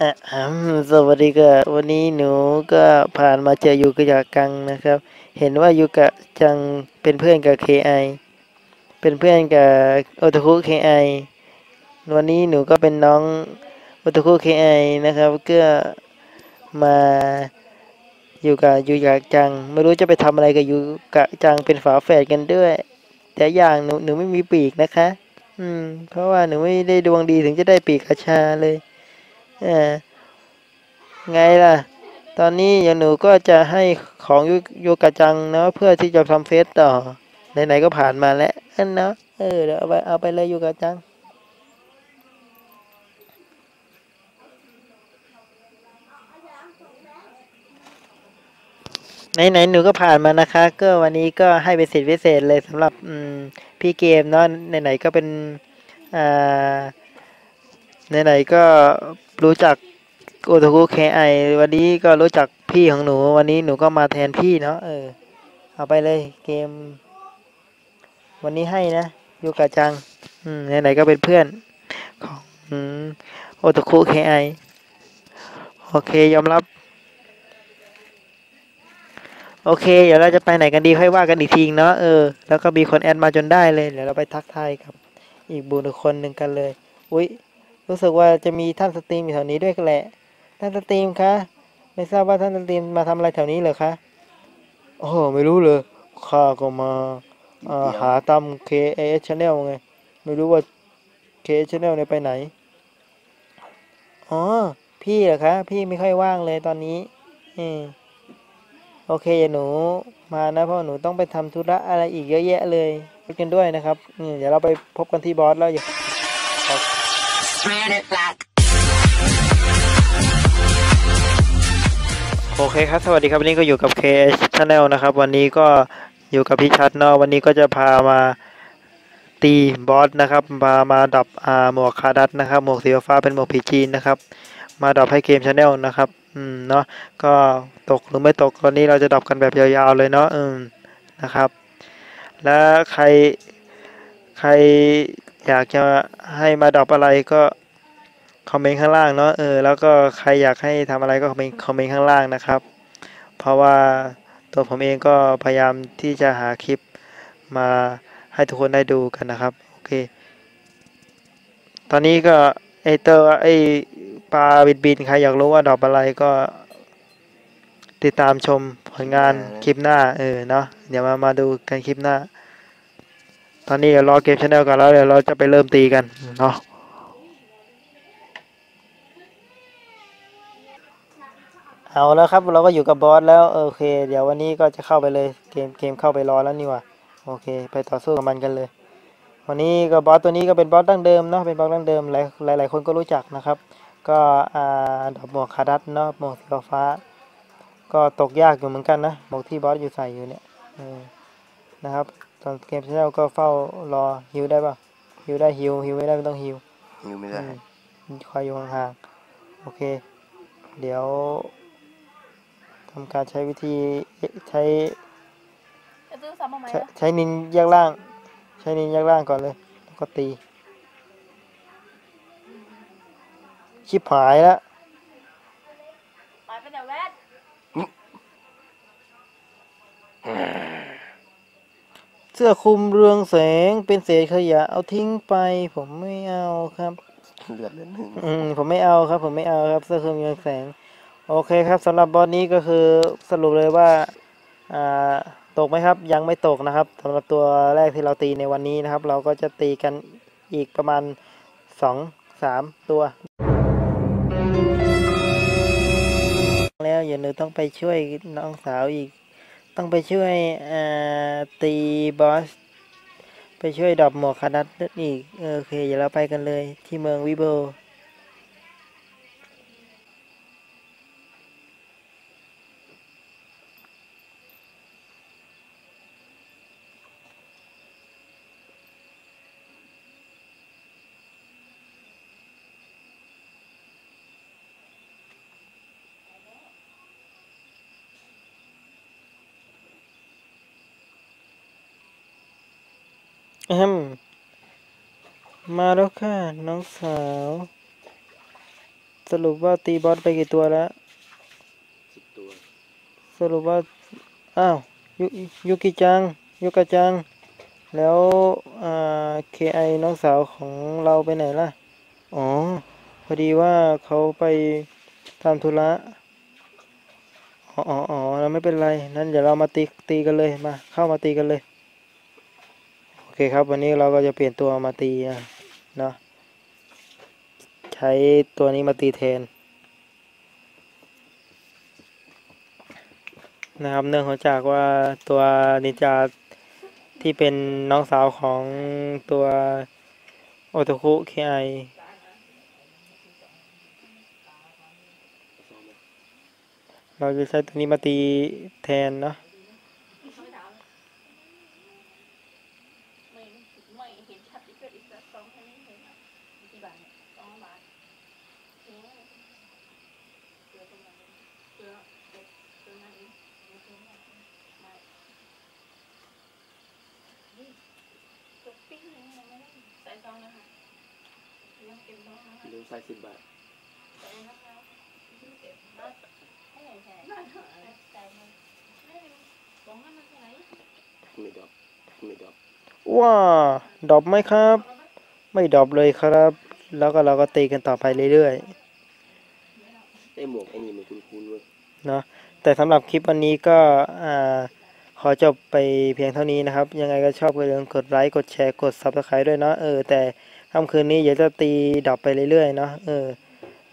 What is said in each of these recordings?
อะสวัสดีค่ะวันนี้หนูก็ผ่านมาเจอยูกะยากังนะครับ เห็นว่ายูกะจังเป็นเพื่อนกับ KI เป็นเพื่อนกับโอตาคุ KI วันนี้หนูก็เป็นน้องโอตาคุ KI นะครับก็มาอยู่กับยูกะจัง ไม่รู้จะไปทำอะไรกับยูกะจังเป็นฝาแฝดกันด้วย แต่อย่างหนูหนูไม่มีปีกนะคะ อืม เพราะว่าหนูไม่ได้ดวงดีถึงจะได้ปีกกระชาเลย ไงล่ะ ตอนนี้อย่างหนูก็จะให้ของโยโยกะจังเนาะเพื่อที่จะทำเฟซต่อ ไหนๆก็ผ่านมาแล้วอันเนาะเออเดี๋ยวเอาไปเอาไปเลยโยกะจังไหนๆหนูก็ผ่านมานะคะ ก็วันนี้ก็ให้เป็นสิทธิพิเศษเลยสำหรับพี่เกมเนาะไหนๆก็เป็นอ่าไหนๆก็ รู้จักโอทาคุเคไอวันนี้ก็รู้จักพี่ของหนู วันนี้หนูก็มาแทนพี่เนาะเออเอาไปเลยเกม วันนี้ให้นะยูกะจัง อืมไหนๆก็เป็นเพื่อนของโอทาคุเคไอโอเคยอมรับ โอเค เดี๋ยวเราจะไปไหนกันดีค่อยว่ากันอีกทีเนาะเออแล้วก็มีคนแอดมาจนได้เลยเดี๋ยวเราไปทักทายกับ อีกบุคคลหนึ่งกันเลย อุ้ย รู้สึกว่าจะมีท่านสตรีมอยู่แถวนี้ด้วยกันแหละ ท่านสตรีมคะ ไม่ทราบว่าท่านสตรีมมาทำอะไรแถวนี้เหรอคะโอ้โหไม่รู้เลยข้าก็มาอ่าหาตาม KAS Channel ไง ไม่รู้ว่า KAS Channel เนี่ยไปไหน อ๋อ พี่เหรอคะ พี่ไม่ค่อยว่างเลยตอนนี้อืมโอเคอย่าหนูมานะเพราะหนูต้องไปทำธุระอะไรอีกเยอะแยะเลยไปกันด้วยนะครับอืมเดี๋ยวเราไปพบกันที่บอสแล้วอย่า Spread it like โอเคครับ สวัสดีครับ วันนี้ก็อยู่กับ K Channel นะครับ วันนี้ก็อยู่กับพี่ชัดเนาะวันนี้ก็จะพามาตีบอสนะครับมามาดับอ่าหมวกคาดัตนะครับ หมวกสีฟ้าเป็นหมวกผีจีนนะครับ มาดับให้เกม Channel นะครับ อืมเนาะก็ตกหรือไม่ตกตอนนี้เราจะดับกันแบบยาวๆเลยเนาะอืมนะครับ และใครใคร อยากจะให้มาดับอะไรก็คอมเมนต์ข้างล่างเนาะเออแล้วก็ใครอยากให้ทำอะไรก็คอมเมนต์คอมเมนต์ข้างล่างนะครับ เพราะว่าตัวผมเองก็พยายามที่จะหาคลิปมาให้ทุกคนได้ดูกันนะครับโอเค ตอนนี้ก็ไอเตอร์ไอปลาบินบินใครอยากรู้ว่าดอกอะไรก็ ติดตามชมผลงานคลิปหน้าเออเนาะเดี๋ยวมามาดูกันคลิปหน้า ตอนนี้เดี๋ยวรอเกมชแนลกันแล้วเดี๋ยวเราจะไปเริ่มตีกันเนาะเอาแล้วครับเราก็อยู่กับบอสแล้วโอเค เดี๋ยววันนี้ก็จะเข้าไปเลยเกมเกมเข้าไปรอแล้วนี่ว่าโอเค ไปต่อสู้กับมันกันเลย วันนี้ก็บอสตัวนี้ก็เป็นบอสดั้งเดิมเนาะเป็นบอสดั้งเดิมหลายหลายคนก็รู้จักนะครับ ก็อ่าดอกหมวกคาดัตเนาะหมวกสีฟ้า ก็ตกยากอยู่เหมือนกันนะหมวกที่บอสอยู่ใส่อยู่เนี่ยนะครับ ตอนเกมชแนลก็เฝ้ารอฮิวได้ป่ะฮิวได้ฮิวฮิวไม่ได้ไม่ต้องฮิวหิวไม่ได้อืมคอยอยู่ห่างๆโอเค เดี๋ยวทำการใช้วิธีใช้จะซื้อซ้ำมาไหมใช้ใช้นินแยกล่าง ใช้นินแยกล่างก่อนเลยแล้วก็ตีชิบหายแล้ว ไปเป็นเดี๋ยวแวด เสื้อคลุมเรืองแสงเป็นเศษขยะเอาทิ้งไป ผมไม่เอาครับเลือดเลือดหนึ่งอืมผมไม่เอาครับ ผมไม่เอาครับ เสื้อคลุมเรืองแสง โอเคครับสำหรับบอสนี้ก็คือสรุปเลยว่าอ่าตกไหมครับ ยังไม่ตกนะครับสำหรับตัวแรกที่เราตีในวันนี้นะครับ เราก็จะตีกันอีกประมาณสองสามตัวแล้วอย่าลืมต้องไปช่วยน้องสาวอีก ต้องไปช่วยตีบอส ไปช่วยดรอปหมวกคานัดอีกเออโอเค เดี๋ยวเราไปกันเลยที่เมืองวิโบ อืมมาแล้วค่ะน้องสาว สรุปว่าตีบอสไปกี่ตัวแล้วสิบตัว สรุปว่า อ้าวยุยุกิจัง ยุกะจัง แล้วอ่าเคไอน้องสาวของเราไปไหนล่ะ อ๋อ พอดีว่าเขาไปทำธุระอ๋ออ๋ออ๋อแล้วไม่เป็นไร นั้นเดี๋ยวเรามาตีตีกันเลย มา เข้ามาตีกันเลย คครับ วันนี้เราก็จะเปลี่ยนตัวมาตีเนาะใช้ตัวนี้มาตีแทนนะครับเนื่องจากว่าตัวนินจาที่เป็นน้องสาวของตัวโอโตคุเคไอเราจะใช้ตัวนี้มาตีแทนเนาะ ไม่ไม่เห็นชัดอีกเลยอีกสักสองแค่นี้เห็นนะกี่ บาทเนี่ยสองบาทเองเกลือตรงนั้นเกลือเด็กเกลือนั่นเองไม่เกลือไม่ไม่นี่จบปิ้งนี่ยังไม่ได้ใส่ซองนะคะยังเก็บซองนะคะลืมใส่สิบบาทใส่นะคะเก็บบัตรให้ไหนใส่ใส่เลยไม่บอกให้มันใส่ไม่ดอกไม่ดอกว้าดรอปไหมครับ ไม่ดรอปเลยครับ แล้วก็เราก็ตีกันต่อไปเรื่อยๆไอ้หมวกไอ้นี่มันคุ้นๆเว้ยเนาะแต่สำหรับคลิปวันนี้ก็อ่าขอจบไปเพียงเท่านี้นะครับ ยังไงก็ชอบก็อย่าลืมกดไลค์กดแชร์กด subscribe ด้วยเนาะเออแต่ค่ำคืนนี้เดี๋ยวจะตีดับไปเรื่อยๆเนาะเออ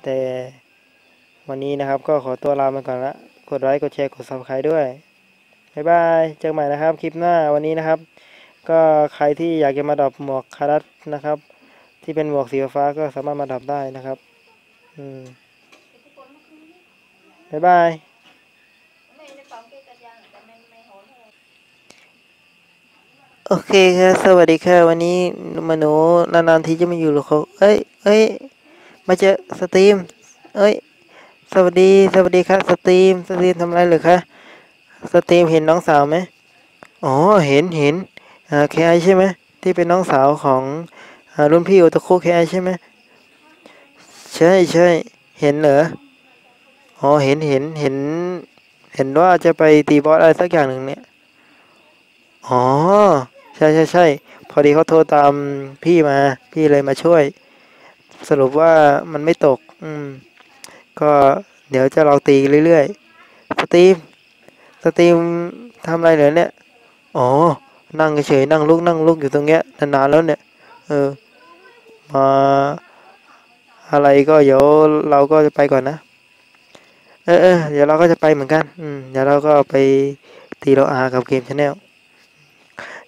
แต่วันนี้นะครับก็ขอตัวลาไปก่อนละกดไลค์กดแชร์กด subscribe ด้วยบ๊ายบายเจอกันใหม่นะครับคลิปหน้าวันนี้นะครับ ก็ใครที่อยากจะมาดับหมวกคารัตนะครับ ที่เป็นหมวกสีฟ้าก็สามารถมาดับได้นะครับ อืมบ๊ายบายโอเคครับสวัสดีค่ะวันนี้มโนนานๆทีจะมาอยู่หรอเขาเอ้ยเอ้ยมาเจอสตรีม เอ้ย สวัสดีสวัสดีครับสตรีมสตรีมทำอะไรหรือคะสตรีมเห็นน้องสาวไหมอ๋อเห็นเห็นอ่าเคไอใช่ไหมที่เป็นน้องสาวของ รุ่นพี่โอตโคเคไอใช่ไหมใช่ใช่เห็นเหรออ๋อเห็นเห็นเห็น เห็นว่าจะไปตีบอสอะไรสักอย่างหนึ่งเนี่ยอ๋อใช่ใช่ใช่พอดีเขาโทรตามพี่มาพี่เลยมาช่วย สรุปว่ามันไม่ตก อืม ก็เดี๋ยวจะลองตีเรื่อยๆสตรีมสตรีมทำอะไรเหรอเนี่ย อ๋อ นั่งเฉยนั่งลุกนั่งลุกอยู่ตรงเนี้ยนานๆแล้วเนี่ย เออ มาอะไรก็เดี๋ยวเราก็จะไปก่อนนะ เออเออเดี๋ยวเราก็จะไปเหมือนกัน อืมเดี๋ยวเราก็ไปตีโลอากับเกมชาแนล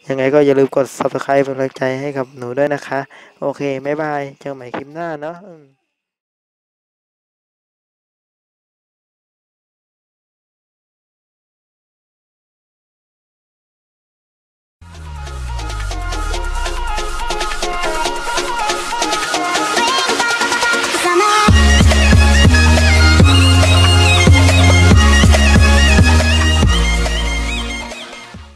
ยังไงก็อย่าลืมกด subscribe เป็นกำลังใจให้กับหนูด้วยนะคะ โอเค บ๊ายบาย เจอกันใหม่คลิปหน้าเนาะ